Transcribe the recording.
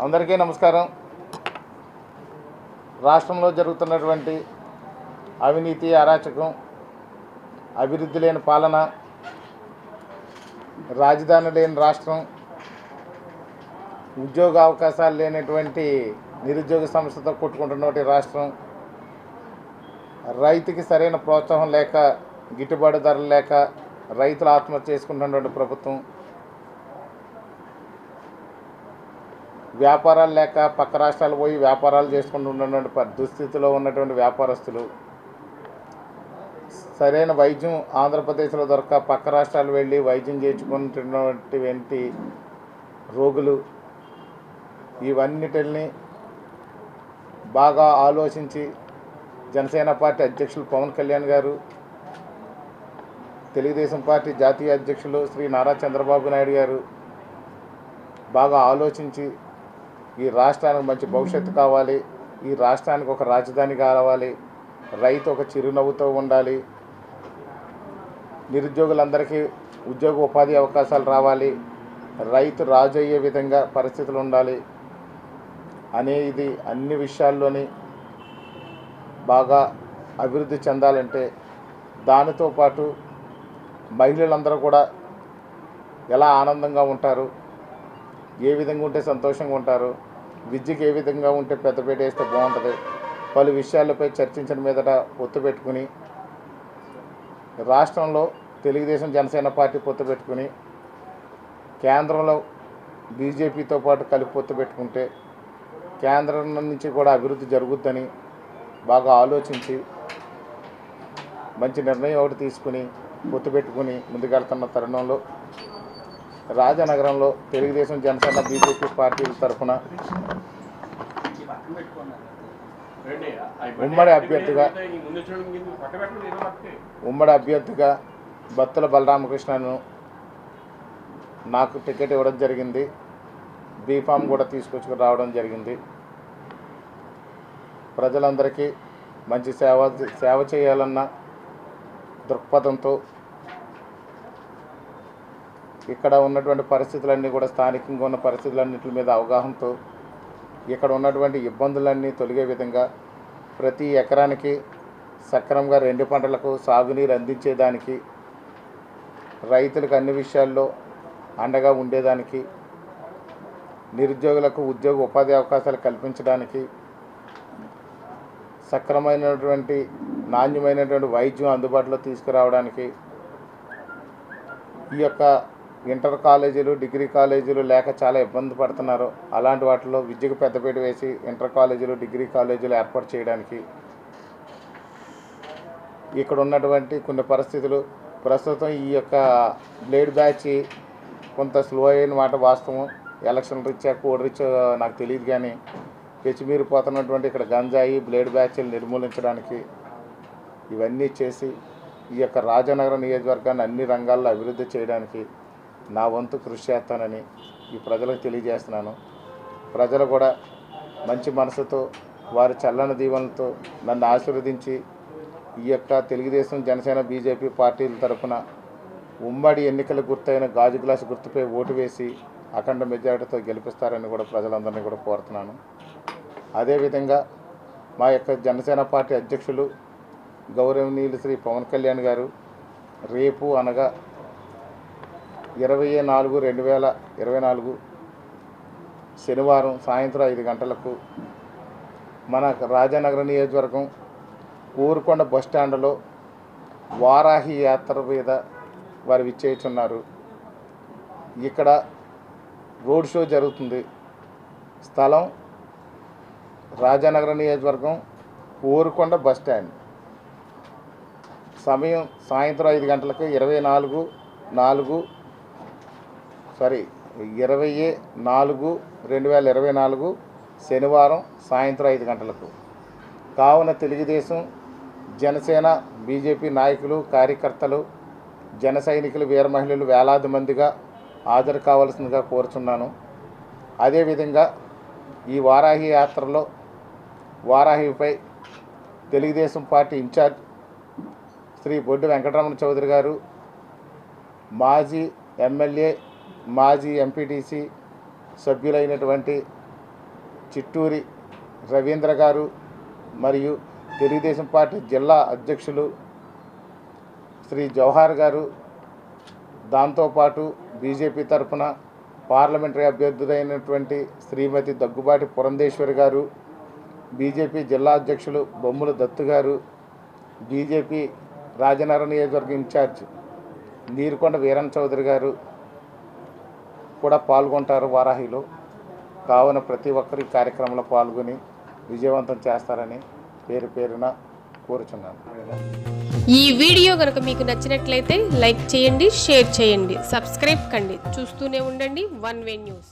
అందరికీ నమస్కారం. రాష్ట్రంలో జరుగుతున్నటువంటి అవినీతి అరాచకం అభివృద్ధి లేని పాలన రాజధాని లేని రాష్ట్రం ఉద్యోగ అవకాశాలు లేనటువంటి నిరుద్యోగ సంస్థతో కొట్టుకుంటున్నటువంటి రాష్ట్రం రైతుకి సరైన ప్రోత్సాహం లేక గిట్టుబాటు ధరలు లేక రైతులు ఆత్మహత్య చేసుకుంటున్నటువంటి ప్రభుత్వం వ్యాపారాలు లేక పక్క రాష్ట్రాలు పోయి వ్యాపారాలు చేసుకుంటూ ఉన్నటువంటి దుస్థితిలో ఉన్నటువంటి వ్యాపారస్తులు. సరైన వైద్యం ఆంధ్రప్రదేశ్లో దొరక పక్క రాష్ట్రాలు వెళ్ళి వైద్యం చేయించుకుంటున్నటువంటి రోగులు? ఇవన్నిటిని బాగా ఆలోచించి జనసేన పార్టీ అధ్యక్షులు పవన్ కళ్యాణ్ గారు తెలుగుదేశం పార్టీ జాతీయ అధ్యక్షులు శ్రీ నారా చంద్రబాబు నాయుడు గారు బాగా ఆలోచించి ఈ రాష్ట్రానికి మంచి భవిష్యత్తు కావాలి. ఈ రాష్ట్రానికి ఒక రాజధాని కావాలి. రైతు ఒక చిరునవ్వుతో ఉండాలి. నిరుద్యోగులందరికీ ఉద్యోగ ఉపాధి అవకాశాలు రావాలి. రైతు రాజు అయ్యే విధంగా పరిస్థితులు ఉండాలి. అనేది అన్ని విషయాల్లోని బాగా అభివృద్ధి చెందాలంటే దానితో పాటు మహిళలందరూ కూడా ఎలా ఆనందంగా ఉంటారు? ఏ విధంగా ఉంటే సంతోషంగా ఉంటారు? విద్యకి ఏ విధంగా ఉంటే పెద్దపేట వేస్తే బాగుంటుంది. పలు విషయాలపై చర్చించిన మీదట ఒత్తు పెట్టుకుని రాష్ట్రంలో తెలుగుదేశం జనసేన పార్టీ పొత్తు పెట్టుకుని కేంద్రంలో బీజేపీతో పాటు కలిపి పొత్తు పెట్టుకుంటే కేంద్రం నుంచి కూడా అభివృద్ధి జరుగుద్దని బాగా ఆలోచించి మంచి నిర్ణయం ఒకటి తీసుకుని పొత్తు పెట్టుకుని ముందుకెళ్తున్న తరుణంలో రాజనగరంలో తెలుగుదేశం జనసేన బీజేపీ పార్టీల తరఫున ఉమ్మడి అభ్యర్థిగా ఉమ్మడి అభ్యర్థిగా బత్తుల బలరామకృష్ణను నాకు టికెట్ ఇవ్వడం జరిగింది. బీఫామ్ కూడా తీసుకొచ్చుకు రావడం జరిగింది. ప్రజలందరికీ మంచి సేవ సేవ చేయాలన్న దృక్పథంతో ఇక్కడ ఉన్నటువంటి పరిస్థితులన్నీ కూడా స్థానికంగా ఉన్న పరిస్థితులన్నింటి మీద అవగాహనతో ఇక్కడ ఉన్నటువంటి ఇబ్బందులన్నీ తొలగే విధంగా ప్రతి ఎకరానికి సక్రమంగా రెండు పంటలకు సాగునీరు అందించేదానికి రైతులకు అన్ని విషయాల్లో అండగా ఉండేదానికి నిరుద్యోగులకు ఉద్యోగ ఉపాధి అవకాశాలు కల్పించడానికి సక్రమైనటువంటి నాణ్యమైనటువంటి వైద్యం అందుబాటులో తీసుకురావడానికి ఈ యొక్క ఇంటర్ కాలేజీలు డిగ్రీ కాలేజీలు లేక చాలా ఇబ్బంది పడుతున్నారు. అలాంటి వాటిలో విద్యకు పెద్దపీట వేసి ఇంటర్ కాలేజీలు డిగ్రీ కాలేజీలు ఏర్పాటు చేయడానికి ఇక్కడ ఉన్నటువంటి కొన్ని పరిస్థితులు. ప్రస్తుతం ఈ యొక్క బ్లేడ్ బ్యాచ్ కొంత స్లో అయిన మాట వాస్తవం. ఎలక్షన్ రీత్యా కోడ్ రీత్యా నాకు తెలియదు కానీ పెచ్చిమీరిపోతున్నటువంటి ఇక్కడ గంజాయి బ్లేడ్ బ్యాచ్లు నిర్మూలించడానికి ఇవన్నీ చేసి ఈ యొక్క రాజనగరం నియోజకవర్గాన్ని అన్ని రంగాల్లో అభివృద్ధి చేయడానికి నా వంతు కృషి చేస్తానని ఈ ప్రజలకు తెలియజేస్తున్నాను. ప్రజలు కూడా మంచి మనసుతో వారి చల్లని దీవెనలతో నన్ను ఆశీర్వదించి ఈ యొక్క తెలుగుదేశం జనసేన బీజేపీ పార్టీల తరఫున ఉమ్మడి ఎన్నికల గుర్తైన గాజు గ్లాసు గుర్తుపై ఓటు వేసి అఖండ మెజారిటీతో గెలిపిస్తారని కూడా ప్రజలందరినీ కూడా కోరుతున్నాను. అదేవిధంగా మా యొక్క జనసేన పార్టీ అధ్యక్షులు గౌరవనీయులు శ్రీ పవన్ కళ్యాణ్ గారు రేపు అనగా ఇరవై నాలుగు రెండు వేల ఇరవై నాలుగు శనివారం సాయంత్రం ఐదు గంటలకు మన రాజానగర నియోజకవర్గం ఊరుకొండ బస్ స్టాండ్లో వారాహి యాత్ర మీద వారు విచ్చేస్తున్నారు. ఇక్కడ రోడ్ షో జరుగుతుంది. స్థలం రాజానగర నియోజకవర్గం ఊరుకొండ బస్ స్టాండ్. సమయం సాయంత్రం ఐదు గంటలకు ఇరవై నాలుగు నాలుగు సారీ ఇరవై నాలుగు రెండు వేల ఇరవై నాలుగు శనివారం సాయంత్రం ఐదు గంటలకు. కావున తెలుగుదేశం జనసేన బీజేపీ నాయకులు కార్యకర్తలు జన సైనికులు వీర మహిళలు వేలాది మందిగా హాజరు కావాల్సిందిగా కోరుచున్నాను. అదేవిధంగా ఈ వారాహి యాత్రలో వారాహిపై తెలుగుదేశం పార్టీ ఇన్ఛార్జ్ శ్రీ బొడ్డు వెంకటరమణ చౌదరి గారు మాజీ ఎమ్మెల్యే మాజీ ఎంపీటీసీ సభ్యులైనటువంటి చిట్టూరి రవీంద్ర గారు మరియు తెలుగుదేశం పార్టీ జిల్లా అధ్యక్షులు శ్రీ జవహార్ గారు. దాంతోపాటు బీజేపీ తరఫున పార్లమెంటరీ అభ్యర్థులైనటువంటి శ్రీమతి దగ్గుబాటి పురంధేశ్వరి గారు బీజేపీ జిల్లా అధ్యక్షులు బొమ్ముల దత్తు గారు బీజేపీ రాజనగర నియోజకవర్గ ఇన్ఛార్జ్ నీరుకొండ వీరన్ చౌదరి గారు కూడా పాల్గొంటారు వారాహిలో. కావున ప్రతి ఒక్కరి కార్యక్రమంలో పాల్గొని విజయవంతం చేస్తారని పేరు పేరున కోరుచున్నాను. ఈ వీడియో కనుక మీకు నచ్చినట్లయితే లైక్ చేయండి షేర్ చేయండి సబ్స్క్రైబ్ కండి. చూస్తూనే ఉండండి వన్ వే న్యూస్.